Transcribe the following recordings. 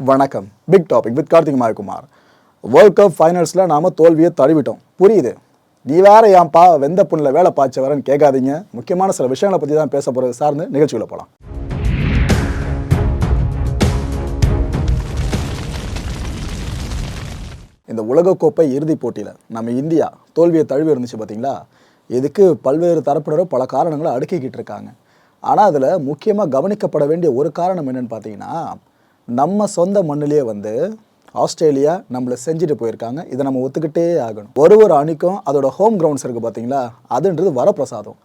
வணக்கம். Big topic with Karthik Kumar world cup ஃபைனல்ஸில் நாம் தோல்வியை தழுவிட்டோம். புரியுது? நீ வேற ஏன்பா வெந்த புண்ணில் வேலை பாய்ச்சவரன்னு கேட்காதீங்க. முக்கியமான சில விஷயங்களை பற்றி தான் பேச போகிறது சார்ந்து நிகழ்ச்சிகளை போகலாம் இந்த உலகக்கோப்பை இறுதிப் போட்டியில் நம்ம இந்தியா தோல்வியை தழுவி இருந்துச்சு பார்த்தீங்களா இதுக்கு பல்வேறு தரப்பினரும் பல காரணங்களை அடுக்கிக்கிட்டு இருக்காங்க. ஆனால் அதில் முக்கியமாக கவனிக்கப்பட வேண்டிய ஒரு காரணம் என்னென்னு பார்த்தீங்கன்னா நம்ம சொந்த மண்ணிலேயே வந்து ஆஸ்திரேலியா நம்மளை செஞ்சுட்டு போயிருக்காங்க. இதை நம்ம ஒத்துக்கிட்டே ஆகணும். ஒரு ஒரு அணிக்கும் அதோட ஹோம் கிரவுண்ட்ஸ் இருக்குது பார்த்தீங்களா? அதுன்றது வரப்பிரசாதம்.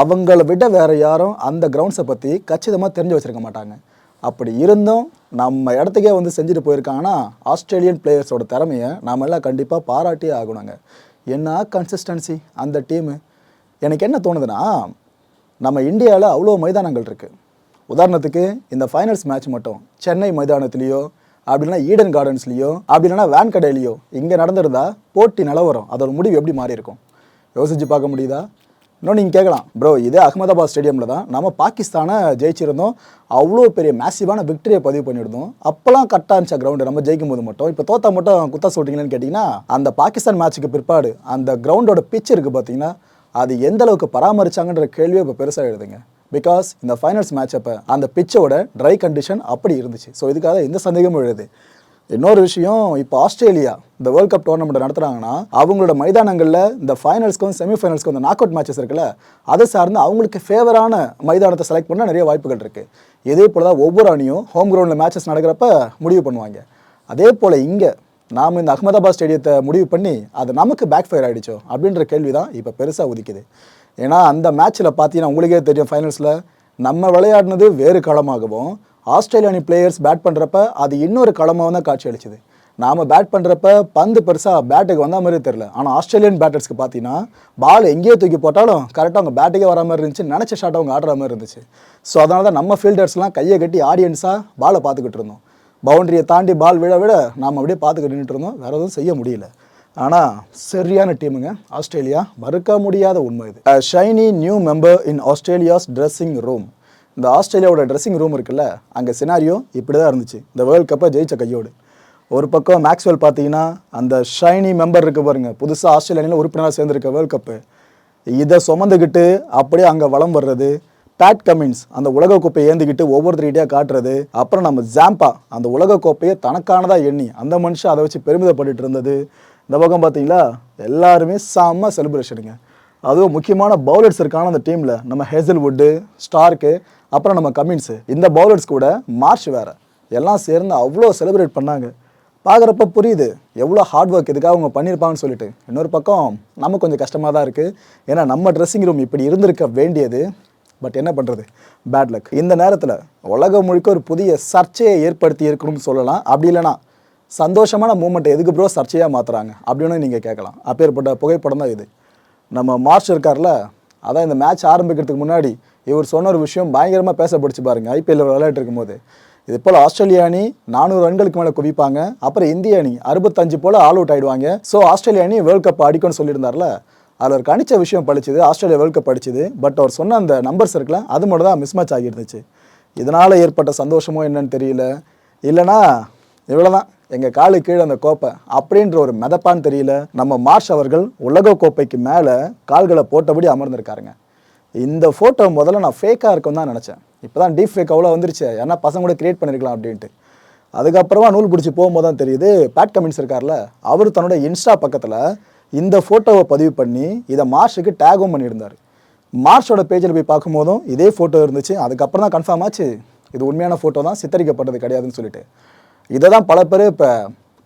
அவங்கள விட வேற யாரும் அந்த கிரவுண்ட்ஸை பற்றி கச்சிதமாக தெரிஞ்சு வச்சிருக்க மாட்டாங்க. அப்படி இருந்தும் நம்ம இடத்துக்கே வந்து செஞ்சுட்டு போயிருக்காங்கன்னா ஆஸ்திரேலியன் பிளேயர்ஸோட திறமையை நாம எல்லாம் கண்டிப்பாக பாராட்டியே ஆகணுங்க. என்ன கன்சிஸ்டன்சி அந்த டீமு எனக்கு என்ன தோணுதுன்னா நம்ம இந்தியாவில் அவ்வளோ மைதானங்கள் இருக்குது உதாரணத்துக்கு இந்த ஃபைனல்ஸ் மேட்ச் மட்டும் சென்னை மைதானத்துலேயோ அப்படி இல்லைன்னா ஈடன் கார்டன்ஸ்லேயோ அப்படி இல்லைன்னா வேன்கடையிலையோ இங்கே நடந்திருந்தா போட்டி நிலவரம். அதோட முடிவு எப்படி மாறி இருக்கும் யோசிச்சு பார்க்க முடியுதா? இன்னும் நீங்கள் கேட்கலாம். ப்ரோ இதே அகமதாபாத் ஸ்டேடியமில் தான் நம்ம பாகிஸ்தானை ஜெயிச்சிருந்தோம். அவ்வளோ பெரிய மேசிவான விக்டரியை பதிவு பண்ணியிருந்தோம். அப்போலாம் கரெக்டாக இருந்துச்சா கிரவுண்டு நம்ம ஜெயிக்கும் போது மட்டும். இப்போ தோத்தா மட்டும் குத்தா சொல்கிறீங்களேன்னு கேட்டிங்கன்னா அந்த பாகிஸ்தான் மேட்ச்சுக்கு பிற்பாடு அந்த கிரவுண்டோட பிச் இருக்குது பார்த்தீங்கன்னா அது எந்த அளவுக்கு பராமரிச்சாங்கன்ற கேள்வியே இப்போ பெருசாக எழுதுங்க பிகாஸ் இந்த ஃபைனல்ஸ் மேட்ச் அப்போ அந்த பிச்சோட ட்ரை கண்டிஷன் அப்படி இருந்துச்சு. ஸோ இதுக்காக எந்த சந்தேகமும் எழுது. இன்னொரு விஷயம் இப்போ ஆஸ்திரேலியா இந்த வேர்ல்ட் கப் டோர்னமெண்ட் நடத்துகிறாங்கன்னா அவங்களோட மைதானங்களில் இந்த ஃபைனல்ஸ்க்கும் செமிஃபைனல்ஸ்க்கும் இந்த நாக் அவுட் மேட்சஸ் இருக்குல்ல அதை சார்ந்து அவங்களுக்கு ஃபேவரான மைதானத்தை செலக்ட் பண்ண நிறைய வாய்ப்புகள் இருக்குது இதே போல் தான் ஒவ்வொரு அணியும் ஹோம் கிரவுண்டில் மேட்சஸ் நடக்கிறப்ப முடிவு பண்ணுவாங்க. அதே போல் இங்கே நாம் இந்த அகமதாபாத் ஸ்டேடியத்தை முடிவு பண்ணி அது நமக்கு பேக் ஃபயர் ஆகிடுச்சோ அப்படின்ற கேள்வி தான் இப்போ பெருசாக உதிக்குது. ஏன்னா அந்த மேட்ச்சில் பார்த்தீங்கன்னா உங்களுக்கே தெரியும் ஃபைனல்ஸில் நம்ம விளையாடினது வேறு களமாகவும் ஆஸ்திரேலிய அணி பிளேயர்ஸ் பேட் பண்ணுறப்ப அது இன்னொரு களமாக தான் காட்சி அளிச்சுது. நாம் பேட் பண்ணுறப்ப பந்து பெருசாக பேட்டுக்கு வந்த மாதிரி தெரில ஆனால் ஆஸ்திரேலியன் பேட்டர்ஸ்க்கு பார்த்தீங்கன்னா பால் எங்கேயோ தூக்கி போட்டாலும் கரெக்டாக அவங்க பேட்டுக்கே வர மாதிரி இருந்துச்சு நினச்ச ஷாட் அவங்க ஆடுற மாதிரி இருந்துச்சு. ஸோ அதனால தான் நம்ம ஃபீல்டர்ஸ்லாம் கையை கட்டி ஆடியன்ஸாக பாலை பார்த்துக்கிட்டு இருந்தோம். பவுண்டரியை தாண்டி பால் விழ விட நாம் அப்படியே பார்த்துக்கிட்டு நின்றுட்டு இருந்தோம். வேறு எதுவும் செய்ய முடியல. ஆனால் சரியான டீமுங்க. ஆஸ்திரேலியா மறுக்க முடியாத உண்மை இது. Shiny new member in Australia's dressing room இந்த ஆஸ்திரேலியாவோட ட்ரெஸ்ஸிங் ரூம் இருக்குல்ல அங்கே சினாரியோ இப்படி தான் இருந்துச்சு. இந்த வேர்ல்ட் கப்பை ஜெயிச்ச கையோடு. ஒரு பக்கம் மேக்ஸ்வெல் பார்த்தீங்கன்னா அந்த ஷைனி மெம்பர் இருக்கு பாருங்க. புதுசாக ஆஸ்திரேலியாவில் உறுப்பினராக சேர்ந்துருக்க வேர்ல்டு கப்பு இதை சுமந்துக்கிட்டு அப்படியே அங்கே வளம் வர்றது பேட் கமின்ஸ் அந்த உலகக்கோப்பையை ஏந்திக்கிட்டு ஒவ்வொருத்தருக்கிட்டே காட்டுறது அப்புறம் நம்ம ஜாம்பா அந்த உலகக்கோப்பையை தனக்கானதாக எண்ணி அந்த மனுஷன் அதை வச்சு பெருமிதப்பட்டு இருந்தது. இந்த பக்கம் பார்த்தீங்களா? எல்லாருமே செம்ம செலிப்ரேஷனுங்க அதுவும் முக்கியமான பவுலர்ஸ் இருக்கான அந்த டீமில் நம்ம ஹேசல்வுட்டு ஸ்டார்க்கு அப்புறம் நம்ம கமின்ஸு இந்த பவுலர்ஸ் கூட மார்ச் வேறு. எல்லாம் சேர்ந்து அவ்வளோ செலிப்ரேட் பண்ணாங்க. பார்க்குறப்ப புரியுது. எவ்வளோ ஹார்ட் ஒர்க் இதுக்காக அவங்க பண்ணியிருப்பாங்கன்னு சொல்லிட்டு. இன்னொரு பக்கம் நமக்கு கொஞ்சம் கஷ்டமாக தான் இருக்குது ஏன்னா நம்ம ட்ரெஸ்ஸிங் ரூம் இப்படி இருந்திருக்க வேண்டியது. பட் என்ன பண்ணுறது பேட் லக் இந்த நேரத்தில் உலகம் முழுக்க ஒரு புதிய சர்ச்சையை ஏற்படுத்தி இருக்கணும்னு சொல்லலாம். அப்படி இல்லைனா சந்தோஷமான மூமெண்ட்டை எதுக்கு ப்ரோ சர்ச்சையாக மாற்றுறாங்க அப்படின்னு நீங்கள் கேட்கலாம். அப்பேற்பட்ட புகைப்படம் தான் இது. நம்ம மார்ச் இருக்கார்ல அதான் இந்த மேட்ச் ஆரம்பிக்கிறதுக்கு முன்னாடி இவர் சொன்ன ஒரு விஷயம் பயங்கரமாக பேசப்படுச்சு பாருங்க. ஐபிஎல் விளையாட்டு இருக்கும்போது. இது போல் ஆஸ்திரேலியா அணி நானூறு ரன்களுக்கு மேலே குவிப்பாங்க. அப்புறம் இந்திய அணி அறுபத்தஞ்சு போல் ஆல் அவுட் ஆயிடுவாங்க. ஸோ ஆஸ்திரேலியா அணி வேர்ல்ட் கப் அடிக்கும்னு சொல்லியிருந்தார்ல அதில் ஒரு கணிச்ச விஷயம் படிச்சுது ஆஸ்திரேலியா வேர்ல்ட் கப் படிச்சுது பட் அவர் சொன்ன அந்த நம்பர்ஸ் இருக்குல்ல அது மட்டும் தான் மிஸ் மேட்ச் ஆகியிருந்துச்சு. இதனால் ஏற்பட்ட சந்தோஷமோ என்னன்னு தெரியல. இல்லைனா இவ்வளோதான் எங்கள் காலு கீழே அந்த கோப்பை அப்படின்ற ஒரு மெதப்பான்னு தெரியல. நம்ம மார்ஷ் அவர்கள் உலக கோப்பைக்கு மேலே கால்களை போட்டபடி அமர்ந்திருக்காருங்க. இந்த ஃபோட்டோ முதல்ல நான் ஃபேக்காக இருக்கும் தான் நினச்சேன். இப்போ தான் டீப் ஃபேக் அவ்வளோ வந்துருச்சு. ஏன்னா பசங்க கூட க்ரியேட் பண்ணியிருக்கலாம் அப்படின்ட்டு. அதுக்கப்புறமா நூல் பிடிச்சி போகும்போது தான் தெரியுது பேட் கமின்ஸ் இருக்கார்ல அவர் தன்னோட இன்ஸ்டா பக்கத்தில் இந்த ஃபோட்டோவை பதிவு பண்ணி இதை மார்ஷுக்கு டேகும் பண்ணியிருந்தார். மார்ஷோட பேஜில் போய் பார்க்கும்போதும் இதே ஃபோட்டோ இருந்துச்சு. அதுக்கப்புறம் தான் கன்ஃபார்ம் ஆச்சு. இது உண்மையான ஃபோட்டோ தான் சித்தரிக்கப்பட்டது கிடையாதுன்னு சொல்லிட்டு. இதை தான் பல பேர் இப்போ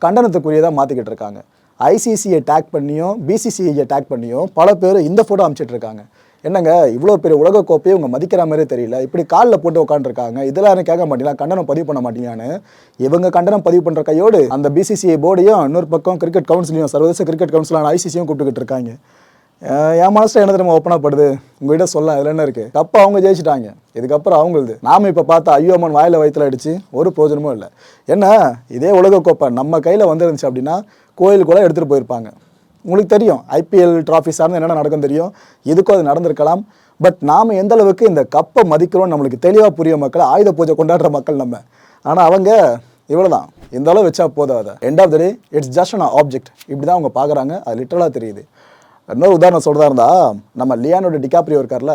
கண்டனத்துக்குரியதாக மாற்றிக்கிட்டு இருக்காங்க. ஐசிசியை டேக் பண்ணியும் பிசிசிஐயை டேக் பண்ணியும் பல பேர் இந்த ஃபோட்டோ அனுப்பிச்சிட்டு இருக்காங்க. என்னங்க இவ்வளோ பெரிய உலகக்கோப்பையை இவங்க மதிக்கிற மாதிரி தெரியல. இப்படி காலில் போட்டு உட்காந்துருக்காங்க இதெல்லாம் யாரும் கேட்க மாட்டீங்களா? கண்டனம் பதிவு பண்ண மாட்டீங்களான்னு? இவங்க கண்டனம் பதிவு பண்ணுற கையோடு அந்த பிசிசிஐ போர்டையும் இன்னொரு பக்கம் கிரிக்கெட் கவுன்சிலையும் சர்வதேச கிரிக்கெட் கவுன்சிலான ஐசிசியும் கூப்பிட்டுக்கிட்டு இருக்காங்க. என் மனசில் என்ன தெரியுமா ஓப்பனாகப்படுது உங்ககிட்ட சொல்ல அதில் என்ன இருக்குது கப்ப அவங்க ஜெயிச்சிட்டாங்க. இதுக்கப்புறம் அவங்களுது. நாம இப்போ பார்த்தா ஐயோ அம்மன் வாயில வயிற்றுல அடிச்சு ஒரு பிரயோஜனமும் இல்லை. என்ன? இதே உலகக்கோப்பை நம்ம கையில் வந்துருந்துச்சு அப்படின்னா கோயிலுக்குள்ளே எடுத்துகிட்டு போயிருப்பாங்க. உங்களுக்கு தெரியும் ஐபிஎல் ட்ராஃபி சார்ந்து என்னென்ன நடக்கும் தெரியும். இதுக்கும் அது நடந்திருக்கலாம். பட் நாம் எந்த அளவுக்கு இந்த கப்பை மதிக்கிறோன்னு நம்மளுக்கு தெளிவாக புரிய மக்கள் ஆயுத பூஜை கொண்டாடுற மக்கள் நம்ம. ஆனால் அவங்க இவ்வளவுதான். இந்த அளவு வச்சா போதும் அதை end of the day it's just an object இப்படி தான் அவங்க பார்க்குறாங்க. அது லிட்டரலாக தெரியுது. இன்னொரு உதாரணம் சொல்கிறதா இருந்தால் நம்ம லியானோட டிகாப்ரியோ இருக்கார்ல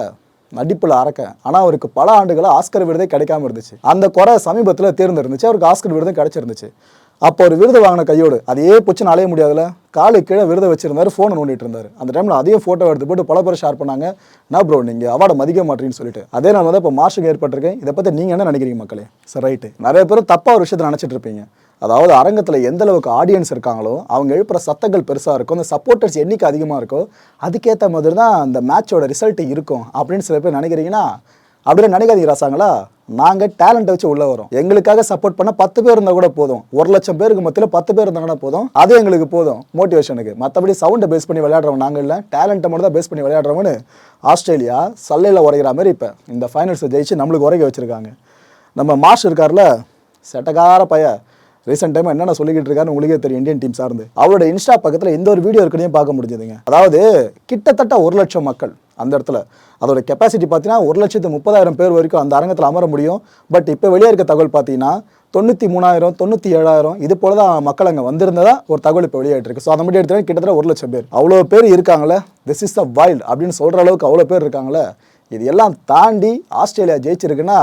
நடிப்பில் அரக்க ஆனால் அவருக்கு பல ஆண்டுகளாக ஆஸ்கர் விருதே கிடைக்காம இருந்துச்சு. அந்த குறை சமீபத்தில் தேர்ந்திருந்துச்சு அவருக்கு ஆஸ்கர் விருதும் கிடச்சிருந்துச்சு. அப்போ ஒரு விருது வாங்கின கையோடு அதையே பிடிச்சி அலைய முடியாதுல காலு கீழே விருதை வச்சிருந்தாரு ஃபோனை நோண்டிட்டு இருந்தார். அந்த டைமில் அதையும் ஃபோட்டோ எடுத்து போட்டு பல பேர் ஷேர் பண்ணாங்க. நான் ப்ரோ நீங்கள் அவார்டை மதிக்க மாட்டேன்னு சொல்லிட்டு. அதே நான் வந்து இப்போ மார்ஷுக்கு ஏற்பட்டிருக்கேன் இதை பற்றி நீங்கள் என்ன நினைக்கிறீங்க மக்களே? சரி ரைட்டு நிறைய பேர் தப்பாக ஒரு விஷயத்தை நினச்சிட்டு இருப்பீங்க. அதாவது அரங்கத்தில் எந்த அளவுக்கு ஆடியன்ஸ் இருக்காங்களோ அவங்க எழுப்புற சத்தங்கள் பெருசாக இருக்கும் அந்த சப்போர்ட்டர்ஸ் எண்ணிக்கை அதிகமாக இருக்கோ அதுக்கேற்ற மாதிரி தான் அந்த மேட்சோட ரிசல்ட்டு இருக்கும் அப்படின்னு சில பேர் நினைக்கிறீங்கன்னா அப்படின்னு நினைக்காதீங்க ராசாங்களா. நாங்கள் டேலண்ட்டை வச்சு உள்ளே வரோம். எங்களுக்காக சப்போர்ட் பண்ண பத்து பேர் இருந்தால் கூட போதும். ஒரு லட்சம் பேருக்கு மத்தியில் பத்து பேர் இருந்தாங்கன்னா போதும். அது எங்களுக்கு போதும். மோட்டிவேஷனுக்கு மற்றபடி சவுண்டை பேஸ் பண்ணி விளையாடுறவங்க நாங்கள் இல்லை. டேலண்ட்டை மட்டும் தான் பேஸ் பண்ணி விளையாடுறவங்கன்னு ஆஸ்திரேலியா சல்லையில் உரைகிற மாதிரி இப்போ இந்த ஃபைனல்ஸை ஜெயிச்சு நம்மளுக்கு உரைக்க வச்சுருக்காங்க. நம்ம மாஸ்டர் இருக்கார்ல செட்டக்கார பையன். ரீசெண்ட் டைம் என்னென்ன சொல்லிக்கிட்டு இருக்காருன்னு உங்களுக்கே தெரியும் இந்தியன் டீம் சார்ந்து. அவரோட இன்ஸ்டா பக்கத்தில் எந்த ஒரு வீடியோ இருக்கிறதையும் பார்க்க முடிஞ்சதுங்க. அதாவது கிட்டத்தட்ட ஒரு லட்சம் மக்கள் அந்த இடத்துல. அதோட கெப்பாசிட்டி பார்த்தீங்கன்னா ஒரு லட்சத்து முப்பதாயிரம் பேர் வரைக்கும் அந்த அரங்கத்தில் அமர முடியும். பட் இப்போ வெளியே இருக்க தகவல் பார்த்தீங்கன்னா தொண்ணூற்றி மூணாயிரம் தொண்ணூற்றி ஏழாயிரம் இது போல தான் மக்கள் அங்கே வந்திருந்ததா ஒரு தகவல் இப்போ வெளியாயிட்டு இருக்கு. ஸோ அதை மட்டும் எடுத்துகிட்டா கிட்டத்தட்ட ஒரு லட்சம் பேர். அவ்வளோ பேர் இருக்காங்களே திஸ் இஸ் த வைல்டு அப்படின்னு சொல்கிற அளவுக்கு அவ்வளோ பேர் இருக்காங்களே இது எல்லாம் தாண்டி ஆஸ்திரேலியா ஜெயிச்சிருக்குன்னா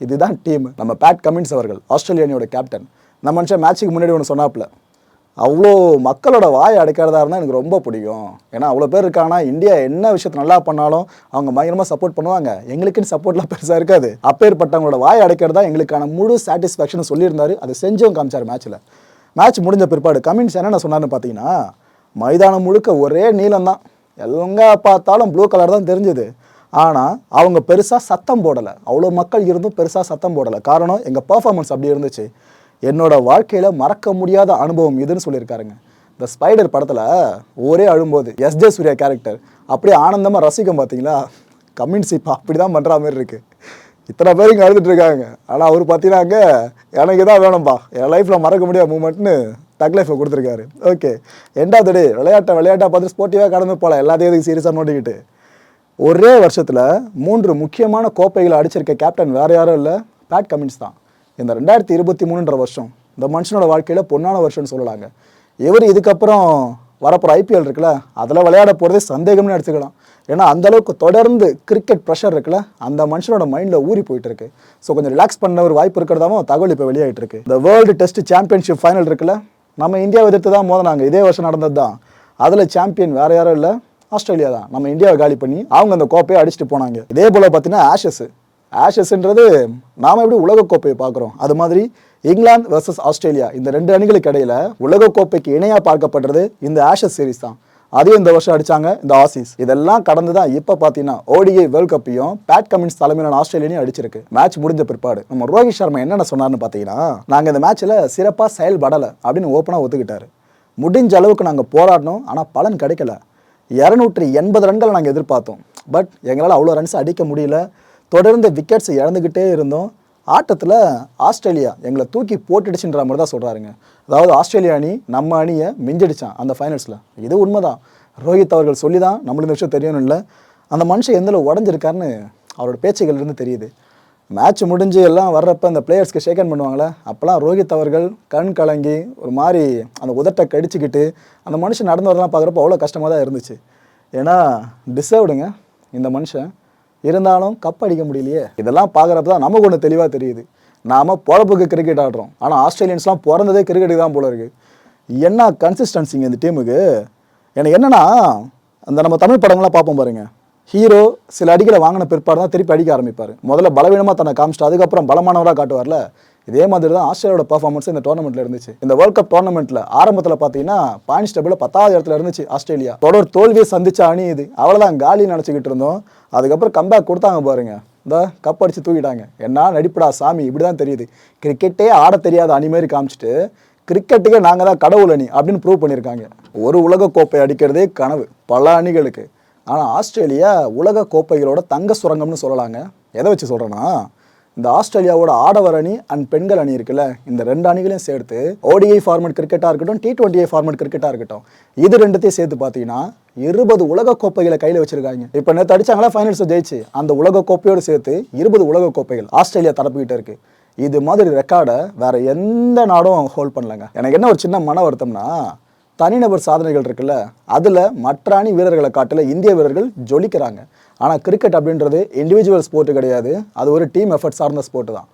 இதுதான் டீம் நம்ம பேட் கமின்ஸ் அவர்கள் ஆஸ்திரேலியானியோட கேப்டன் நம்ம மனுஷன் மேட்ச்சுக்கு முன்னாடி ஒன்று சொன்னாப்புல. அவ்வளோ மக்களோட வாய் அடைக்கிறதா இருந்தால் எனக்கு ரொம்ப பிடிக்கும். ஏன்னா அவ்வளோ பேர் இருக்காங்கன்னா இந்தியா என்ன விஷயத்தை நல்லா பண்ணாலும் அவங்க பயங்கரமாக சப்போர்ட் பண்ணுவாங்க. எங்களுக்குன்னு சப்போர்ட்லாம் பெருசாக இருக்காது. அப்பேற்பட்டவங்களோட வாய் அடைக்கிறதா எங்களுக்கான முழு சாட்டிஸ்ஃபேக்ஷன் சொல்லியிருந்தாரு. அதை செஞ்சும் காமிச்சார் மேட்ச்சில் மேட்ச் முடிஞ்ச பிற்பாடு கமின்ஸ் என்னென்ன சொன்னார்னு பார்த்தீங்கன்னா மைதானம் முழுக்க ஒரே நீளம் தான் எங்கே பார்த்தாலும் ப்ளூ கலர் தான் தெரிஞ்சுது. ஆனால் அவங்க பெருசாக சத்தம் போடலை. அவ்வளோ மக்கள் இருந்தும் பெருசாக சத்தம் போடலை. காரணம் எங்கள் பர்ஃபார்மன்ஸ் அப்படி இருந்துச்சு. என்னோட வாழ்க்கையில் மறக்க முடியாத அனுபவம் இதுன்னு சொல்லியிருக்காருங்க. இந்த ஸ்பைடர் படத்தில் ஒரே அழும்போது எஸ் ஜே சூர்யா கேரக்டர் அப்படியே ஆனந்தமாக ரசிக்கும் பார்த்தீங்களா கம்யூனிஸ் இப்போ அப்படி தான் பண்ணுற மாதிரி இருக்குது இத்தனை பேர் இங்கே அழுதுட்டு இருக்காங்க. ஆனால் அவர் பார்த்தீங்கன்னாங்க எனக்கு இதான் வேணும்பா. என் லைஃப்பில் மறக்க முடியாத மூமெண்ட்னு தக் லைஃபை கொடுத்துருக்காரு. ஓகே ரெண்டாவது டே விளையாட்டை விளையாட்டை பார்த்து ஸ்போர்ட்டிவாக கடந்து போகலாம் எல்லாத்தையும் எதுக்கு சீரியஸாக நோண்டிக்கிட்டு. ஒரே வருஷத்தில் மூன்று முக்கியமான கோப்பைகளை அடிச்சிருக்க கேப்டன் வேறு யாரும் இல்லை. பேட் கமின்ஸ் தான். இந்த ரெண்டாயிரத்தி இருபத்தி மூணுன்ற வருஷம் இந்த மனுஷனோட வாழ்க்கையில் பொன்னான வருஷம்னு சொல்லலாங்க. இவர் இதுக்கப்புறம் வரப்போகிற ஐபிஎல் இருக்குல்ல அதில் விளையாட போகிறதே சந்தேகம்னு எடுத்துக்கலாம். ஏன்னா அந்த அளவுக்கு தொடர்ந்து கிரிக்கெட் ப்ரெஷர் இருக்குல்ல அந்த மனுஷனோட மைண்டில் ஊறி போயிட்டு இருக்கு. ஸோ கொஞ்சம் ரிலாக்ஸ் பண்ண ஒரு வாய்ப்பு இருக்கிறதாவும் தகவல் இப்போ வெளியாயிட்டு இருக்கு. இந்த வேர்ல்டு டெஸ்ட் சாம்பியன்ஷிப் ஃபைனல் இருக்குல்ல நம்ம இந்தியாவை எதிர்த்து தான் மோதினாங்க. இதே வருஷம் நடந்தது தான். அதில் சாம்பியன் வேறு யாரும் இல்லை ஆஸ்திரேலியா தான். நம்ம இந்தியாவை காலி பண்ணி அவங்க அந்த கோப்பையை அடிச்சுட்டு போனாங்க. இதே போல் பார்த்தீங்கன்னா ஆஷஸ் ஆஷஸ்ன்றது நாம எப்படி உலகக்கோப்பையை பார்க்குறோம்? அது மாதிரி இங்கிலாந்து வர்சஸ் ஆஸ்திரேலியா இந்த ரெண்டு அணிகளுக்கு இடையில் உலகக்கோப்பைக்கு இணையாக பார்க்கப்படுறது இந்த ஆஷஸ் சீரிஸ் தான். அதையும் இந்த வருஷம் அடிச்சாங்க இந்த ஆசிஸ் இதெல்லாம் கடந்து தான் இப்போ பார்த்தீங்கன்னா ஓடிஐ வேர்ல்ட் கப்பையும் பேட் கமின்ஸ் தலைமையிலான ஆஸ்திரேலியனையும் அடிச்சிருக்கு. மேட்ச் முடிஞ்ச பிற்பாடு. நம்ம ரோஹித் சர்மா என்னென்ன சொன்னார்னு பார்த்தீங்கன்னா நாங்கள் இந்த மேட்ச்சில் சிறப்பாக செயல்படலை அப்படின்னு ஓப்பனாக ஒத்துக்கிட்டாரு. முடிஞ்ச அளவுக்கு நாங்கள் போராடினோம் ஆனால் பலன் கிடைக்கல. இரநூற்றி எண்பது ரன்களை நாங்கள் எதிர்பார்த்தோம். பட் எங்களால் அவ்வளோ ரன்ஸ் அடிக்க முடியல. தொடர்ந்து விக்கெட்ஸ் இழந்துக்கிட்டே இருந்தோம். ஆட்டத்தில் ஆஸ்திரேலியா எங்களை தூக்கி போட்டுடுச்சுன்ற மாதிரி தான் சொல்கிறாருங்க அதாவது ஆஸ்திரேலியா அணி நம்ம அணியை மிஞ்சிடுச்சான் அந்த ஃபைனல்ஸில் இது உண்மைதான். ரோஹித் அவர்கள் சொல்லி தான் நம்மளுக்கு இந்த விஷயம் தெரியணும் இல்லை. அந்த மனுஷன் எந்தளவு உடஞ்சிருக்காருன்னு அவரோட பேச்சுகள் இருந்து தெரியுது. மேட்ச் முடிஞ்சு எல்லாம் வர்றப்ப அந்த பிளேயர்ஸ்க்கு ஷேக்கன் பண்ணுவாங்களே அப்போல்லாம் ரோஹித் அவர்கள் கண் கலங்கி ஒரு மாதிரி அந்த உதட்டை கடிச்சுக்கிட்டு அந்த மனுஷன் நடந்து வரலாம் பார்க்குறப்ப அவ்வளோ கஷ்டமாக தான் இருந்துச்சு. ஏன்னா டிசர்வ்டுங்க இந்த மனுஷன். இருந்தாலும் கப் அடிக்க முடியலையே. இதெல்லாம் பார்க்குறப்ப தான் நமக்கு ஒன்று தெளிவாக தெரியுது. நாம பொழப்புக்கு கிரிக்கெட் ஆடுறோம். ஆனால் ஆஸ்திரேலியன்ஸ்லாம் பிறந்ததே கிரிக்கெட்டுக்கு தான் போல இருக்குது என்ன கன்சிஸ்டன்சிங்க இந்த டீமுக்கு எனக்கு என்னென்னா அந்த நம்ம தமிழ் படங்கள்லாம் பார்ப்போம் பாருங்க. ஹீரோ சில அடிகளை வாங்கின பிற்பாடு தான் திருப்பி அடிக்க ஆரம்பிப்பார். முதல்ல பலவீனமாக தன்னை காமிச்சிட்டு அதுக்கப்புறம் பலமானவராக காட்டுவார்ல. இதே மாதிரி தான் ஆஸ்திரேலியாவோட பர்ஃபார்மன்ஸ் இந்த டோர்னமெண்ட்ல இருந்துச்சு. இந்த வேர்ல்ட் கப் டோர்னமெண்ட்ல ஆரம்பத்தில் பார்த்தீங்கன்னா பாயிண்ட்ஸ் டேபிள் பத்தாவது இடத்துல இருந்துச்சு ஆஸ்திரேலியா. தொடர் தோல்வியை சந்திச்ச அணி இது. அவ்வளோதான் காலி நினச்சிக்கிட்டு இருந்தோம். அதுக்கப்புறம் கம்பேக் கொடுத்தாங்க பாருங்க. இந்த கப் அடிச்சு தூக்கிட்டாங்க. என்ன நடிப்படா சாமி? இப்படி தான் தெரியுது கிரிக்கெட்டே ஆட தெரியாத அணி மாதிரி காமிச்சிட்டு கிரிக்கெட்டுக்கே நாங்கள் தான் கடவுள் அணி அப்படின்னு ப்ரூவ் பண்ணியிருக்காங்க. ஒரு உலக கோப்பை அடிக்கிறதே கனவு. பல அணிகளுக்கு. ஆனால் ஆஸ்திரேலியா உலக கோப்பைகளோட தங்க சுரங்கம்னு சொல்லலாங்க. எதை வச்சு சொல்கிறேன்னா இந்த ஆஸ்திரேலியாவோட ஆடவர் அணி அண்ட் பெண்கள் அணி இருக்குல்ல இந்த ரெண்டு அணிகளையும் சேர்த்து ஓடிஐ ஃபார்மட் கிரிக்கெட்டாக இருக்கட்டும் டி டுவெண்ட்டி ஃபார்மட் கிரிக்கெட்டாக இருக்கட்டும் இது ரெண்டுத்தையும் சேர்த்து பார்த்தீங்கன்னா இருபது உலக கோப்பைகளை கையில் வச்சிருக்காங்க. இப்போ நேற்று அடிச்சாங்களா ஃபைனல்ஸ் ஜெயிச்சு அந்த உலக கோப்பையோடு சேர்த்து இருபது உலக கோப்பைகள் ஆஸ்திரேலியா தரப்புக்கிட்ட இருக்கு. இது மாதிரி ரெக்கார்டை வேற எந்த நாடும் ஹோல்ட் பண்ணலங்க. எனக்கு என்ன ஒரு சின்ன மன வருத்தம்னா தனிநபர் சாதனைகள் இருக்குல்ல அதில் மற்ற அணி வீரர்களை காட்டில் இந்திய வீரர்கள் ஜொலிக்கிறாங்க. ஆனால் கிரிக்கெட் அப்படின்றது இண்டிவிஜுவல் ஸ்போர்ட் கிடையாது. அது ஒரு டீம் எஃபர்ட் சார்ந்த ஸ்போர்ட் தான்.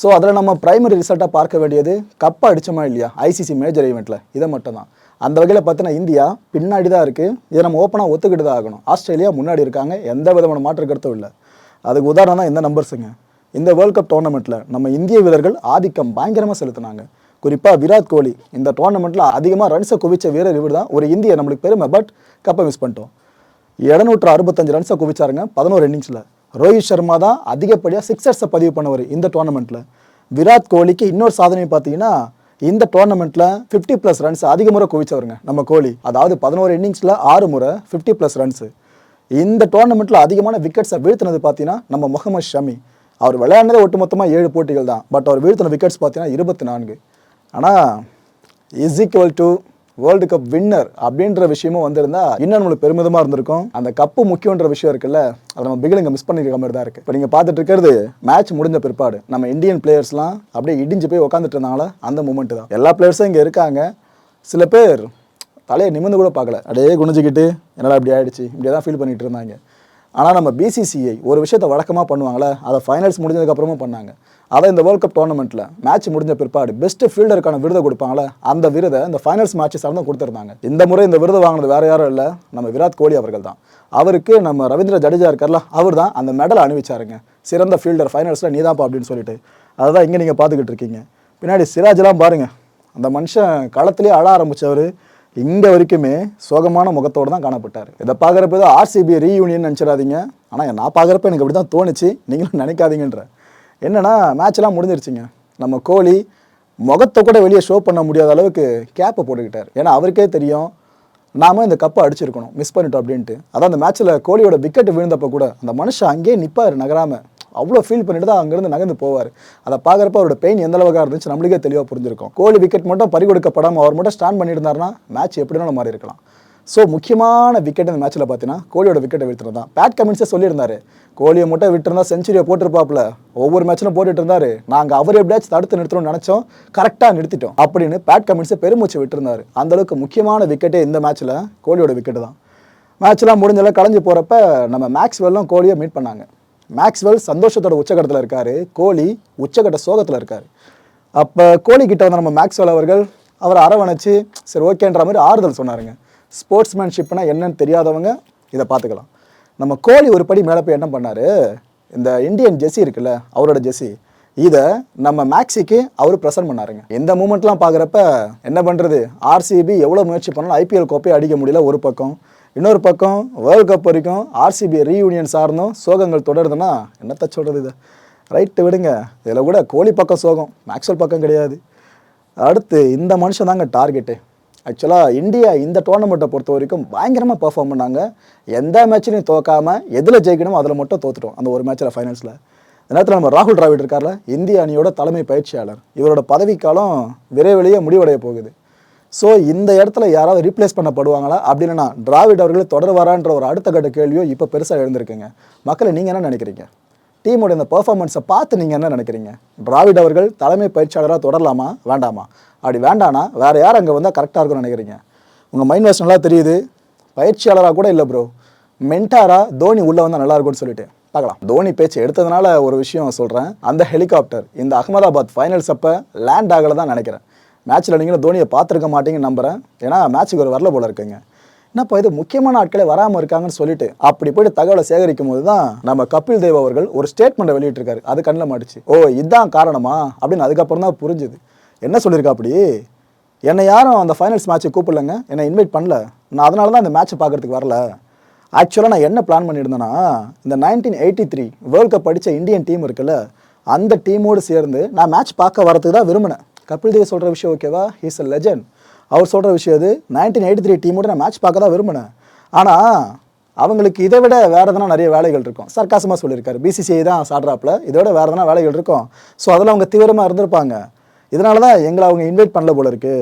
ஸோ அதில் நம்ம பிரைமரி ரிசல்ட்டாக பார்க்க வேண்டியது கப்பை அடிச்சோமா இல்லையா? ஐசிசி மேஜர் ஈவெண்ட்டில் இதை மட்டும் தான். அந்த வகையில் பார்த்தீங்கன்னா இந்தியா பின்னாடி தான் இருக்குது இதை நம்ம ஓப்பனாக ஒத்துக்கிட்டு தான் ஆகணும். ஆஸ்திரேலியா முன்னாடி இருக்காங்க. எந்த விதமான மாற்று கருத்தும் இல்லை. அதுக்கு உதாரணம் தான் இந்த நம்பர்ஸுங்க இந்த வேர்ல்ட் கப் டோர்னமெண்ட்டில் நம்ம இந்திய வீரர்கள் ஆதிக்கம் பயங்கரமாக செலுத்தினாங்க. குறிப்பாக விராட் கோலி இந்த டோர்னமெண்ட்டில் அதிகமாக ரன்ஸை குவிச்ச வீரர் இவர் தான் ஒரு இந்திய நம்மளுக்கு பெருமை பட் கப்பை மிஸ் பண்ணிட்டோம். இரநூற்று அறுபத்தஞ்சு ரன்ஸை குவிச்சாருங்க பதினோரு இன்னிங்ஸில் ரோஹித் சர்மா தான் அதிகப்படியாக சிக்ஸர்ஸை பதிவு பண்ணவர் இந்த டோர்னமெண்ட்டில் விராட் கோலிக்கு இன்னொரு சாதனை பார்த்தீங்கன்னா இந்த டோர்னமெண்ட்டில் ஃபிஃப்டி ப்ளஸ் ரன்ஸ் அதிக முறை குவிச்சவருங்க நம்ம கோலி. அதாவது பதினோரு இன்னிங்ஸில் ஆறு முறை ஃபிஃப்டி ப்ளஸ் ரன்ஸு இந்த டோர்னமெண்ட்டில் அதிகமான விக்கெட்ஸை வீழ்த்தினது பார்த்தீங்கன்னா நம்ம முகமது ஷமி. அவர் விளையாடினதே ஒட்டுமொத்தமாக ஏழு போட்டிகள் தான் பட் அவர் வீழ்த்தின விக்கெட்ஸ் பார்த்தீங்கன்னா இருபத்தி நான்கு. ஆனால் is equal to world cup winner அப்படின்ற விஷயமும் வந்திருந்தா இன்னும் நம்மளுக்கு பெருமிதமாக இருந்திருக்கும். அந்த கப்பு முக்கியன்ற விஷயம் இருக்குல்ல அதை நம்ம பிகிலிங்க மிஸ் பண்ணிருக்க மாதிரி தான் இருக்குது இப்போ நீங்கள் பார்த்துட்டு இருக்கிறது மேட்ச் முடிஞ்ச பிற்பாடு நம்ம இந்தியன் பிளேயர்ஸ்லாம் அப்படியே இடிஞ்சு போய் உட்காந்துட்டு இருந்தாங்களா? அந்த மூமெண்ட் தான். எல்லா பிளேயர்ஸும் இங்கே இருக்காங்க. சில பேர் தலையை நிமிர்ந்து கூட பார்க்கல. அப்படியே குனிஞ்சுக்கிட்டு என்னடா இப்படி ஆயிடுச்சு? இப்படியே தான் ஃபீல் பண்ணிட்டு இருந்தாங்க. ஆனால் நம்ம பிசிசிஐ ஒரு விஷயத்தை வழக்கமாக பண்ணுவாங்களே? அதை ஃபைனல்ஸ் முடிஞ்சதுக்கப்புறமும் பண்ணாங்க. அதை இந்த வேர்ல்ட் கப் டோர்னமெண்ட்டில் மேட்ச் முடிஞ்ச பிற்பாடு பெஸ்ட் ஃபீல்டருக்கான விருதை கொடுப்பாங்களே அந்த விருதை இந்த ஃபைனல்ஸ் மேட்ச் சார்ந்து கொடுத்துருந்தாங்க. இந்த முறை இந்த விருது வாங்கினது வேறு யாரும் இல்லை நம்ம விராட் கோலி அவர்கள் தான் அவருக்கு நம்ம ரவீந்திர ஜடேஜா இருக்கார்ல அவர் தான் அந்த மெடலை அணிவிச்சாருங்க. சிறந்த ஃபீல்டர் ஃபைனல்ஸில் நீதாப்பா அப்படின்னு சொல்லிட்டு. அதுதான் இங்கே நீங்கள் பார்த்துக்கிட்டு இருக்கீங்க. பின்னாடி சிராஜ்லாம் பாருங்கள் அந்த மனுஷன் களத்திலே அழ ஆரம்பித்தவர் இங்கே வரைக்குமே சோகமான முகத்தோடு தான் காணப்பட்டார். இதை பார்க்குறப்ப தான் ஆர்சிபி ரீயூனியன் நினச்சிடாதீங்க. ஆனால் நான் பார்க்குறப்ப எனக்கு அப்படி தான் தோணுச்சு. நீங்களும் நினைக்காதீங்கன்ற. என்னென்னா மேட்ச்லாம் முடிஞ்சிருச்சுங்க. நம்ம கோலி முகத்தை கூட வெளியே ஷோ பண்ண முடியாத அளவுக்கு கேப்பை போட்டுக்கிட்டார். ஏன்னா அவருக்கே தெரியும் நாம இந்த கப்பை அடிச்சிருக்கணும் மிஸ் பண்ணிட்டோம் அப்படின்ட்டு. அதான் அந்த மேட்ச்சில் கோலியோட விக்கெட் விழுந்தப்போ கூட அந்த மனுஷன் அங்கேயே நிற்பார் நகராம. அவ்வளோ ஃபீல் பண்ணிட்டு தான் அங்கேருந்து நகர்ந்து போவார். அதை பார்க்குறப்ப அவரோட பெயின் எந்த அளவுக்காக இருந்துச்சு நம்மளுக்கே தெளிவாக புரிஞ்சிருக்கும். கோலி விக்கெட் மட்டும் பறி கொடுக்கப்படாமல் அவர் மட்டும் ஸ்டாண்ட் பண்ணியிருந்தாருன்னா மேட்ச் எப்படினாலும் மாறி இருக்கலாம் ஸோ முக்கியமான விக்கெட் இந்த மேட்ச்சில் பார்த்தீங்கன்னா கோலியோட விக்கெட்டை விட்டுருந்தான் தான் பேட் கமின்ஸே சொல்லியிருந்தாரு கோலியை மட்டும் விட்டுருந்தா செஞ்சுரியை போட்டிருப்பாப்ல. ஒவ்வொரு மேட்ச்லும் போட்டுட்டு இருந்தாரு. நாங்கள் அவர் எப்படியாச்சும் தடுத்து நிறுத்தணும்னு நினச்சோம். கரெக்டாக நிறுத்திட்டோம். அப்படின்னு பேட் கமின்ஸே பெருமூச்சு விட்டுருந்தாரு. அந்தளவுக்கு முக்கியமான விக்கெட்டே இந்த மேட்ச்சில் கோலியோட விக்கெட்டு தான். மேட்ச்லாம் முடிஞ்செல்லாம் கலைஞ்சு போகிறப்ப நம்ம மேக்ஸ்வெல்லும் கோலியை மீட் பண்ணாங்க. மேக்ஸ்வெல் சந்தோஷத்தோட உச்சகட்டத்தில் இருக்கார். கோலி உச்சகட்ட சோகத்தில் இருக்கார். அப்போ கோலி கிட்ட வந்து நம்ம மேக்ஸ்வெல் அவர்கள் அவரை அரவணைச்சு சரி ஓகேன்ற மாதிரி ஆறுதல் சொன்னாருங்க. ஸ்போர்ட்ஸ்மேன்ஷிப்னா என்னன்னு தெரியாதவங்க இதை பார்த்துக்கலாம். நம்ம கோலி ஒரு படி மேலே போய் என்ன பண்ணார்? இந்த இந்தியன் ஜெஸ்ஸி இருக்குல்ல அவரோட ஜெஸ்ஸி இதை நம்ம மேக்ஸிக்கு அவர் ப்ரெசென்ட் பண்ணாருங்க. இந்த மூமெண்ட்லாம் பார்க்குறப்ப என்ன பண்ணுறது? ஆர்சிபி எவ்வளோ முயற்சி பண்ணாலும் ஐபிஎல் கோப்பையை அடிக்க முடியல ஒரு பக்கம். இன்னொரு பக்கம் வேர்ல்ட் கப் வரைக்கும் ஆர்சிபி ரீயூனியன் சார்ந்தும் சோகங்கள் தொடருதுன்னா என்னத்த சொல்கிறது இதை? ரைட்டு விடுங்க. இதில் கூட கோலி பக்கம் சோகம் மேக்ஸ்வல் பக்கம் கிடையாது. அடுத்து இந்த மனுஷன் தாங்க டார்கெட்டு ஆக்சுவலாக இந்தியா இந்த டோர்னமெண்ட்டை பொறுத்த வரைக்கும் பயங்கரமாக பெர்ஃபார்ம் பண்ணாங்க. எந்த மேட்ச்லையும் தோக்காமல் எதில் ஜெயிக்கணுமோ அதில் மட்டும் தோத்துட்டோம் அந்த ஒரு மேட்ச்சில் ஃபைனல்ஸில் இந்த நேரத்தில் நம்ம ராகுல் டிராவிட் இருக்கார்ல இந்திய அணியோட தலைமை பயிற்சியாளர். இவரோட பதவிக்காலம் விரைவிலேயே முடிவடைய போகுது. ஸோ இந்த இடத்துல யாராவது ரீப்ளேஸ் பண்ணப்படுவாங்களா? அப்படின்னா டிராவிட் அவர்கள் தொடர்வாரான்ற ஒரு அடுத்த கட்ட கேள்வியோ இப்போ பெருசாக எழுந்திருக்குங்க. மக்களை நீங்கள் என்ன நினைக்கிறீங்க? டீமோட இந்த பெர்ஃபார்மன்ஸை பார்த்து நீங்கள் என்ன நினைக்கிறீங்க? டிராவிட் அவர்கள் தலைமை பயிற்சியாளராக தொடரலாமா? வேண்டாமா? அப்படி வேண்டானா வேறு யார் அங்கே வந்தால் கரெக்டாக இருக்கும்னு நினைக்கிறீங்க? உங்கள் மைண்ட் வாஷ் நல்லா தெரியுது. பயிற்சியாளராக கூட இல்லை ப்ரோ மென்டாராக தோனி உள்ளே வந்தால் நல்லா இருக்கும்னு சொல்லிட்டு. பார்க்கலாம். தோனி பேச்சு எடுத்ததுனால ஒரு விஷயம் சொல்கிறேன் அந்த ஹெலிகாப்டர் இந்த அகமதாபாத் ஃபைனல்ஸ் அப்போ லேண்ட் ஆகலை தான் நினைக்கிறேன். மேட்ச்சில் நீங்களும் தோனியை பார்த்துருக்க மாட்டீங்கன்னு நம்புகிறேன் ஏன்னா மேட்ச்சுக்கு ஒரு வரல போல இருக்குங்க. என்னப்பா இது முக்கியமான ஆட்களே வராமல் இருக்காங்கன்னு சொல்லிட்டு அப்படி போயிட்டு தகவலை சேகரிக்கும் போது தான் நம்ம கபில் தேவ் அவர்கள் ஒரு ஸ்டேட்மெண்ட்டை வெளியிட்டிருக்காரு. அது கண்ணில் மாட்டுச்சு. ஓ இதுதான் காரணமா? அப்படின்னு அதுக்கப்புறம் தான் புரிஞ்சுது. என்ன சொல்லியிருக்கா அப்படி? என்னை யாரும் அந்த ஃபைனல்ஸ் மேட்ச்சை கூப்பிடலங்க. என்னை இன்வைட் பண்ணல. நான் அதனால தான் அந்த மேட்ச்சை பார்க்கறதுக்கு வரல. ஆக்சுவலாக நான் என்ன பிளான் பண்ணியிருந்தேன்னா இந்த nineteen eighty three world cup அடித்த இந்தியன் டீம் இருக்குல்ல அந்த டீமோடு சேர்ந்து நான் மேட்ச் பார்க்க வரதுக்கு தான் விரும்பினேன். கபில் தேவ் சொல்கிற விஷயம் ஓகேவா ஹீஸ் அ லெஜண்ட் அவர் சொல்கிற விஷயம் அது நைன்டீன் எயிட்டி த்ரீ டீமோட நான் மேட்ச் பார்க்க தான் விரும்பினேன். ஆனால் அவங்களுக்கு இதை விட வேறு எதனா நிறைய வேலைகள் இருக்கும். சர்க்காசமாக சொல்லியிருக்காரு. பிசிசிஐ தான் சாடுறாப்புல. இதை விட வேறு எதனா வேலைகள் இருக்கும். ஸோ அதில் அவங்க தீவிரமாக இருந்திருப்பாங்க. இதனால தான் எங்களை அவங்க இன்வைட் பண்ணல போல இருக்கு.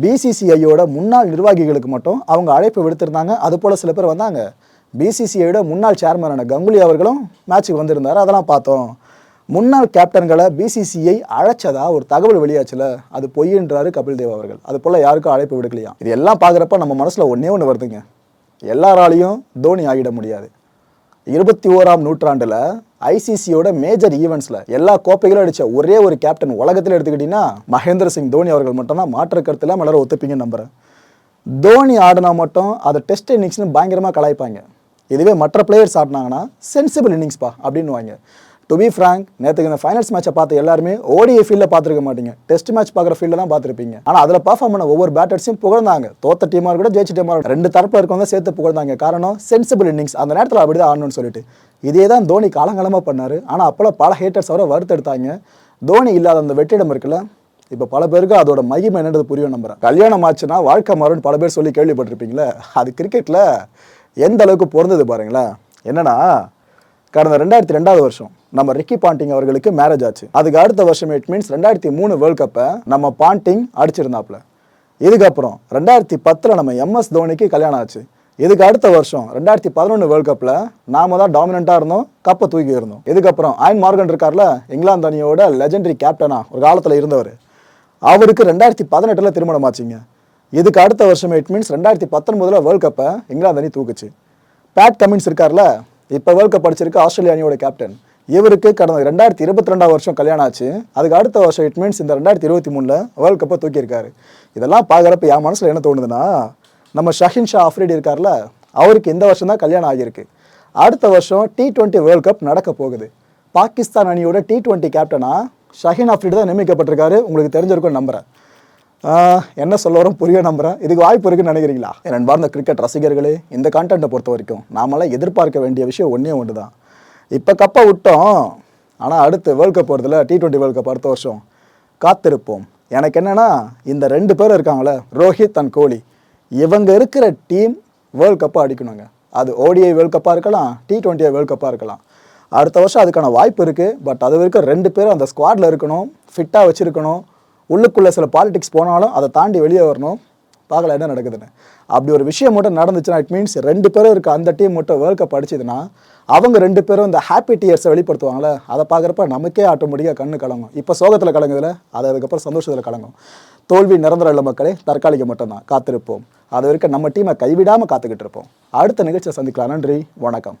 பிசிசிஐயோட முன்னாள் நிர்வாகிகளுக்கு மட்டும் அவங்க அழைப்பு விடுத்திருந்தாங்க. அது போல் சில பேர் வந்தாங்க. பிசிசிஐயோட முன்னாள் சேர்மனான கங்குலி அவர்களும் மேட்ச்சுக்கு வந்திருந்தார். அதெல்லாம் பார்த்தோம். முன்னாள் கேப்டன்களை பிசிசிஐ அழைச்சதா? ஒரு தகவல் வெளியாச்சுல? அது பொய்ன்றாரு கபில் தேவ் அவர்கள். அது போல் யாருக்கும் அழைப்பு விடுக்கலையா? இது எல்லாம் பார்க்குறப்ப நம்ம மனசில் ஒன்றே ஒன்று வருதுங்க. எல்லாராலையும் தோனி ஆகிட முடியாது. இருபத்தி ஓராம் நூற்றாண்டில் ஐசிசியோட மேஜர் ஈவெண்ட்ஸில் எல்லா கோப்பைகளும் அடித்த ஒரே ஒரு கேப்டன் உலகத்தில் எடுத்துக்கிட்டிங்கன்னா மகேந்திர சிங் தோனி அவர்கள் மட்டும்தான். மாற்று கருத்தில் எல்லாரும் ஒத்துப்பீங்கன்னு நம்புகிறேன் தோனி ஆடினா மட்டும் அதை டெஸ்ட் இன்னிங்ஸ்னு பயங்கரமாக கலாய்ப்பாங்க. இதுவே மற்ற பிளேயர்ஸ் ஆடினாங்கன்னா சென்சிபிள் இன்னிங்ஸ்ப்பா அப்படின்னு வாங்க. டு பி ஃப்ராங்க் நேற்றுக்கு இந்த ஃபைனல்ஸ் மேட்சை பார்த்து எல்லாருமே ஓடிஐ ஃபீல்டில் பார்த்துருக்க மாட்டீங்க. டெஸ்ட் மேட்ச் பார்க்குற ஃபீல்டில் தான் பார்த்துருப்பீங்க. ஆனால் அதில் பர்ஃபார்ம் பண்ண ஒவ்வொரு பேட்டர்ஸையும் புகழ்ந்தாங்க. தோத்த டீமாக கூட ஜெயிச்ச டீமாக ரெண்டு தரப்பில் இருக்கவங்க சேர்த்து புகழ்ந்தாங்க. காரணம் சென்சிபிள் இன்னிங்ஸ் அந்த நேரத்தில் அப்படி தான் ஆடணும்னு சொல்லிட்டு. இதே தான் தோனி காலங்காலமாக பண்ணார். ஆனால் அப்போல்லாம் பல ஹேட்டர்ஸ் அவரை வறுத்தெடுத்தாங்க. தோனி இல்லாத அந்த வெற்றிடம் இருக்குல்ல இப்போ பல பேருக்கு அதோட மகிமை என்னன்றது புரியும் நம்புறேன். கல்யாணம் ஆச்சுன்னா வாழ்க்கை மாறும்னு பல பேர் சொல்லி கேள்விப்பட்டிருப்பீங்களே அது கிரிக்கெட்டில் எந்த அளவுக்கு பொருந்தது பாருங்களேன். என்னன்னா கடந்த ரெண்டாயிரத்தி ரெண்டாவது வருஷம் நம்ம ரிக்கி பாண்டிங் அவர்களுக்கு மேரேஜ் ஆச்சு. அதுக்கு அடுத்த வருஷம் இட் மீன்ஸ் ரெண்டாயிரத்தி மூணு வேர்ல்ட் கப்பை நம்ம பாண்டிங் அடிச்சிருந்தாப்புல. இதுக்கப்புறம் ரெண்டாயிரத்தி பத்தில் நம்ம எம்எஸ் தோனிக்கு கல்யாணம் ஆச்சு. இதுக்கு அடுத்த வருஷம் ரெண்டாயிரத்தி பதினொன்று வேர்ல்ட் கப்பில் நாம தான் டாமினண்ட்டாக இருந்தோம் கப்பை தூக்கி இருந்தோம் இதுக்கப்புறம் ஆயன் மார்கன் இருக்கார்ல இங்கிலாந்து அணியோட லெஜெண்டரி கேப்டனா ஒரு காலத்தில் இருந்தவர். அவருக்கு ரெண்டாயிரத்தி பதினெட்டில் திருமணம் ஆச்சுங்க. இதுக்கு அடுத்த வருஷம் இட் மீன்ஸ் ரெண்டாயிரத்தி பத்தொன்பதில் வேர்ல்ட் கப்பை இங்கிலாந்து அணி தூக்குச்சு. பேட் கமின்ஸ் இருக்கார்ல இப்போ வேர்ல்ட் கப் அடிச்சிருக்கு ஆஸ்திரேலியா அணியோட கேப்டன் இவருக்கு கடந்த ரெண்டாயிரத்தி இருபத்தி ரெண்டாவது வருஷம் கல்யாணம் ஆச்சு. அதுக்கு அடுத்த வருஷம் இட் மீன்ஸ் இந்த ரெண்டாயிரத்தி இருபத்தி மூணில் வேர்ல்ட் கப்பை தூக்கியிருக்காரு. இதெல்லாம் பார்க்குறப்ப என் மனசில் என்ன தோணுதுன்னா நம்ம ஷஹின் ஷா அஃப்ரீடி இருக்கார்ல அவருக்கு இந்த வருஷம் தான் கல்யாணம் ஆகியிருக்கு. அடுத்த வருஷம் டி டுவெண்ட்டி வேர்ல்ட் கப் நடக்க போகுது. பாகிஸ்தான் அணியோட டி டுவெண்ட்டி கேப்டனா ஷஹின் அஃப்ரீடி தான் நியமிக்கப்பட்டிருக்காரு. உங்களுக்கு தெரிஞ்சிருக்கும் நம்புகிறேன் என்ன சொல்ல வரும்? புரிய நம்புகிறேன் இதுக்கு வாய்ப்பு இருக்குன்னு நினைக்கிறீங்களா? என் அன்பார்ந்த கிரிக்கெட் ரசிகர்களே இந்த கான்டென்ட்டை பொறுத்த வரைக்கும் நாமெல்லாம் எதிர்பார்க்க வேண்டிய விஷயம் ஒன்றே ஒன்று தான். இப்போ கப்பை விட்டோம். ஆனால் அடுத்து வேர்ல்ட் கப் வருதுல டி ட்வெண்ட்டி வேர்ல்ட் கப் அடுத்த வருஷம் காத்திருப்போம். எனக்கு என்னென்னா இந்த ரெண்டு பேர் இருக்காங்களே ரோஹித் அண்ட் கோலி இவங்க இருக்கிற டீம் வேர்ல்ட் கப்பை அடிக்கணுங்க. அது ஓடிஐ வேர்ல்ட் கப்பாக இருக்கலாம் டி ட்வெண்ட்டி வேர்ல்ட் கப்பாக இருக்கலாம். அடுத்த வருஷம் அதுக்கான வாய்ப்பு இருக்குது பட் அது வரைக்கும் ரெண்டு பேரும் அந்த ஸ்குவாடில் இருக்கணும் ஃபிட்டாக வச்சுருக்கணும். உள்ளுக்குள்ளே சில பாலிடிக்ஸ் போனாலும் அதை தாண்டி வெளியே வரணும். பார்க்கல என்ன நடக்குதுன்னு. அப்படி ஒரு விஷயம் மட்டும் நடந்துச்சுன்னா இட் மீன்ஸ் ரெண்டு பேரும் இருக்க அந்த டீம் மட்டும் வேர்ல்ட் கப் அடிச்சதுன்னா அவங்க ரெண்டு பேரும் இந்த ஹாப்பி டியர்ஸை வெளிப்படுத்துவாங்களே அதை பார்க்குறப்ப நமக்கே ஆட்டோமேட்டிக்காக கண்ணு கலங்கும். இப்போ சோகத்தில் கலங்குதுல அது அதுக்கப்புறம் சந்தோஷத்தில் கலங்கும். தோல்வி நிரந்தர உள்ள மக்களே தற்காலிக மட்டும்தான். காத்திருப்போம். அது வரைக்கும் நம்ம டீமை கைவிடாமல் காத்துக்கிட்டு இருப்போம். அடுத்த நிகழ்ச்சியை சந்திக்கலாம். நன்றி. வணக்கம்.